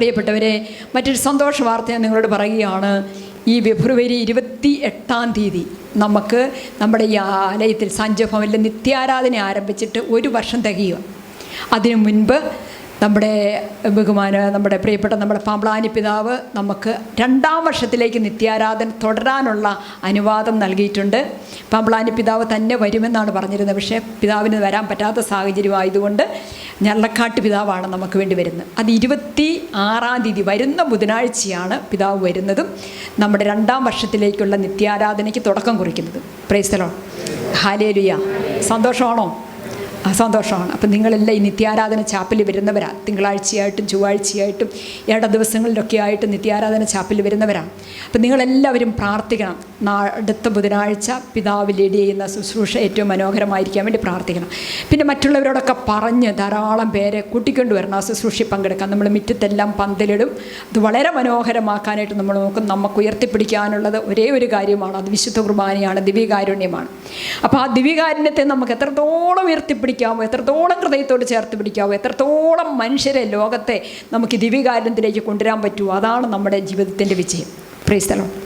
പ്രിയപ്പെട്ടവരെ മറ്റൊരു സന്തോഷ വാർത്ത ഞാൻ നിങ്ങളോട് പറയുകയാണ്. ഈ ഫെബ്രുവരി ഇരുപത്തി എട്ടാം തീയതി നമുക്ക് നമ്മുടെ ഈ ആലയത്തിൽ സഞ്ജഭവനിലെ നിത്യാരാധന ആരംഭിച്ചിട്ട് ഒരു വർഷം തികയുക. അതിനു മുൻപ് നമ്മുടെ ബഹുമാന നമ്മുടെ പ്രിയപ്പെട്ട നമ്മുടെ പാമ്പ്ളാനി പിതാവ് നമുക്ക് രണ്ടാം വർഷത്തിലേക്ക് നിത്യാരാധന തുടരാനുള്ള അനുവാദം നൽകിയിട്ടുണ്ട്. പാമ്പ്ളാനി പിതാവ് തന്നെ വരുമെന്നാണ് പറഞ്ഞിരുന്നത്. പക്ഷേ പിതാവിന് വരാൻ പറ്റാത്ത സാഹചര്യമായതുകൊണ്ട് ഞള്ളക്കാട്ട് പിതാവാണ് നമുക്ക് വേണ്ടി വരുന്നത്. അത് ഇരുപത്തി ആറാം തീയതി വരുന്ന ബുധനാഴ്ചയാണ് പിതാവ് വരുന്നതും നമ്മുടെ രണ്ടാം വർഷത്തിലേക്കുള്ള നിത്യാരാധനയ്ക്ക് തുടക്കം കുറിക്കുന്നത്. പ്രൈസ്തലോ ഹാലേലുയ സന്തോഷമാണോ? സന്തോഷമാണ്. അപ്പം നിങ്ങളെല്ലാം ഈ നിത്യാരാധന ചാപ്പിൽ വരുന്നവരാണ് തിങ്കളാഴ്ചയായിട്ടും ചൊവ്വാഴ്ചയായിട്ടും ഇട ദിവസങ്ങളിലൊക്കെ ആയിട്ട് നിത്യാരാധന ചാപ്പിൽ വരുന്നവരാണ് അപ്പം നിങ്ങളെല്ലാവരും പ്രാർത്ഥിക്കണം. അടുത്ത ബുധനാഴ്ച പിതാവ് ലീഡ് ചെയ്യുന്ന ശുശ്രൂഷ ഏറ്റവും മനോഹരമായിരിക്കാൻ വേണ്ടി പ്രാർത്ഥിക്കണം. പിന്നെ മറ്റുള്ളവരോടൊക്കെ പറഞ്ഞ് ധാരാളം പേരെ കൂട്ടിക്കൊണ്ട് വരണം ആ ശുശ്രൂഷയിൽ പങ്കെടുക്കാൻ. നമ്മൾ മുറ്റത്തെല്ലാം പന്തലിടും. അത് വളരെ മനോഹരമാക്കാനായിട്ട് നമ്മൾ നോക്കും. നമുക്ക് ഉയർത്തിപ്പിടിക്കാനുള്ളത് ഒരേ ഒരു കാര്യമാണ്. അത് വിശുദ്ധ കുർബാനയാണ് ദിവ്യകാരുണ്യമാണ്. അപ്പോൾ ആ ദിവ്യകാരുണ്യത്തെ നമുക്ക് എത്രത്തോളം ഉയർത്തിപ്പിടിക്കാമോ എത്രത്തോളം ഹൃദയത്തോട് ചേർത്ത് പിടിക്കാമോ എത്രത്തോളം മനുഷ്യരെ ലോകത്തെ നമുക്ക് ദിവ്യകാരുണ്യത്തിലേക്ക് കൊണ്ടുവരാൻ പറ്റുമോ അതാണ് നമ്മുടെ ജീവിതത്തിന്റെ വിജയം. പ്രീസ്ഥലം